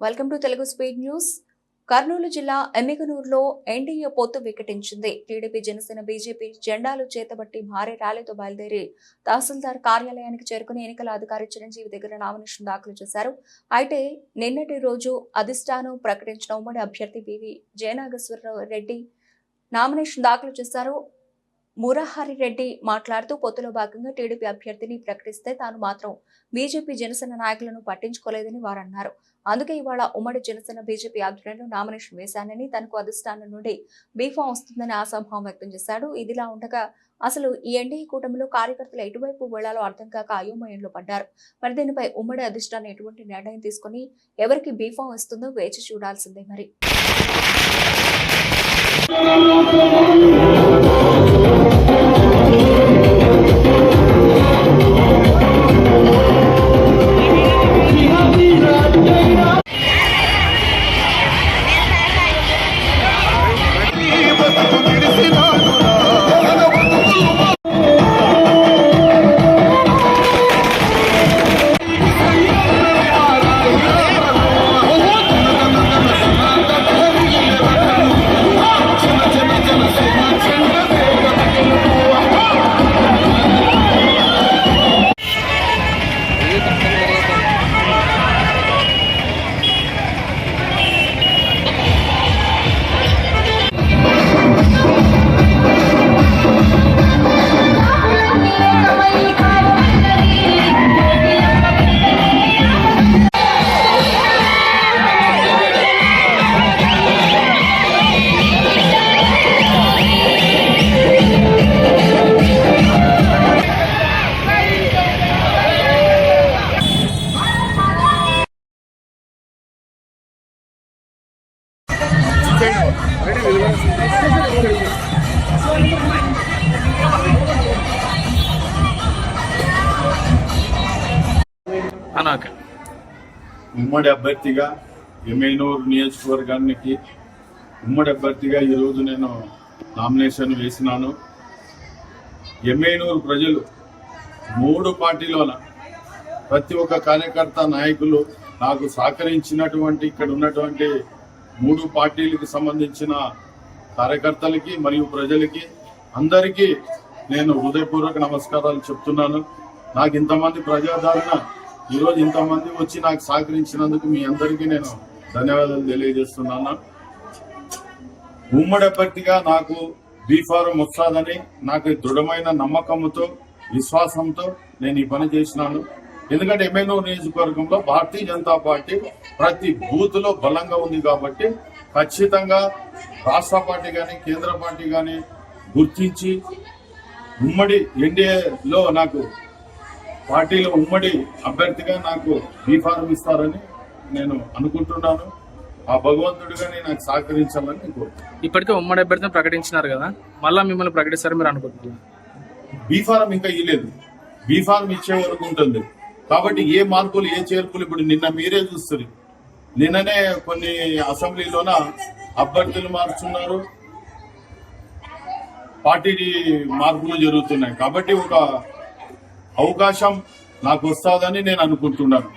Welcome to Telugu speed news. Kurnool జిల్లా ఎమ్మిగనూరులో NDA పొత్తు వికటించింది. టీడీపీ జనసేన బీజేపీ జెండాలు చేతబట్టి భారీ ర్యాలీతో బయలుదేరి తహసీల్దార్ కార్యాలయానికి చేరుకుని ఎన్నికల అధికారి చిరంజీవి దగ్గర నామినేషన్ దాఖలు చేశారు. అయితే నిన్నటి రోజు అధిష్టానం ప్రకటించిన ఉమ్మడి అభ్యర్థి బివి జయనాగేశ్వరరావు రెడ్డి నామినేషన్ దాఖలు చేశారు. మురహరి రెడ్డి మాట్లాడుతూ పొత్తులో భాగంగా టీడీపీ అభ్యర్థిని ప్రకటిస్తే తాను మాత్రం బీజేపీ జనసేన నాయకులను పట్టించుకోలేదని వారు అన్నారు అందుకే ఇవాళ ఉమ్మడి జనసేన బీజేపీ ఆధ్వర్యంలో నామినేషన్ వేశానని తనకు అధిష్టానం నుండి బీఫామ్ వస్తుందని ఆశాభావం వ్యక్తం చేశాడు. ఇదిలా ఉండగా అసలు ఈ ఎన్డీఏ కూటమిలో కార్యకర్తలు ఎటువైపు వెళ్ళాలో అర్థం కాక అయోమయంలో పడ్డారు. మరి దీనిపై ఉమ్మడి అధిష్టానం ఎటువంటి నిర్ణయం తీసుకుని ఎవరికి బీఫామ్ ఇస్తుందో వేచి చూడాల్సిందే మరి. అనాక. ఉమ్మడి అభ్యర్థిగా ఎమ్మెనూరు నియోజకవర్గానికి ఉమ్మడి అభ్యర్థిగా ఈరోజు నేను నామినేషన్ వేసినాను. ఎమ్మెనూరు ప్రజలు మూడు పార్టీలోన ప్రతి ఒక్క కార్యకర్త నాయకులు నాకు సహకరించినటువంటి ఇక్కడ ఉన్నటువంటి మూడు పార్టీలకు సంబంధించిన కార్యకర్తలకి మరియు ప్రజలకి అందరికీ నేను హృదయపూర్వక నమస్కారాలు చెప్తున్నాను. నాకు ఇంతమంది ప్రజాదరణ ఈరోజు ఇంతమంది వచ్చి నాకు సహకరించినందుకు మీ అందరికీ నేను ధన్యవాదాలు తెలియజేస్తున్నాను. ఉమ్మడి నాకు బీఫారం వస్తాదని నాకు దృఢమైన నమ్మకంతో విశ్వాసంతో నేను ఈ పని చేసినాను. ఎందుకంటే ఎమ్మెల్యే నియోజకవర్గంలో భారతీయ జనతా పార్టీ ప్రతి బూత్లో బలంగా ఉంది కాబట్టి ఖచ్చితంగా రాష్ట్ర పార్టీ కానీ కేంద్ర పార్టీ కానీ గుర్తించి ఉమ్మడి ఎన్డీఏలో నాకు పార్టీలో ఉమ్మడి అభ్యర్థిగా నాకు బీఫారం ఇస్తారని నేను అనుకుంటున్నాను. ఆ భగవంతుడిగానే నాకు సహకరించాలని నేను కోరుతున్నాను ఇప్పటికే ఉమ్మడి అభ్యర్థిని ప్రకటించినారు కదా మళ్ళా మిమ్మల్ని ప్రకటిస్తారు మీరు అనుకుంటున్నారు. బీఫారం ఇంకా ఇవ్వలేదు బీఫారం ఇచ్చే వరకు ఉంటుంది. కాబట్టి ఏ మార్పులు ఏ చేర్పులు ఇప్పుడు నిన్న మీరే చూస్తారు నిన్ననే కొన్ని అసెంబ్లీలోన అభ్యర్థులు మార్చున్నారు. పార్టీ మార్పులు జరుగుతున్నాయి. కాబట్టి ఒక అవకాశం నాకు వస్తుందని నేను అనుకుంటున్నాను.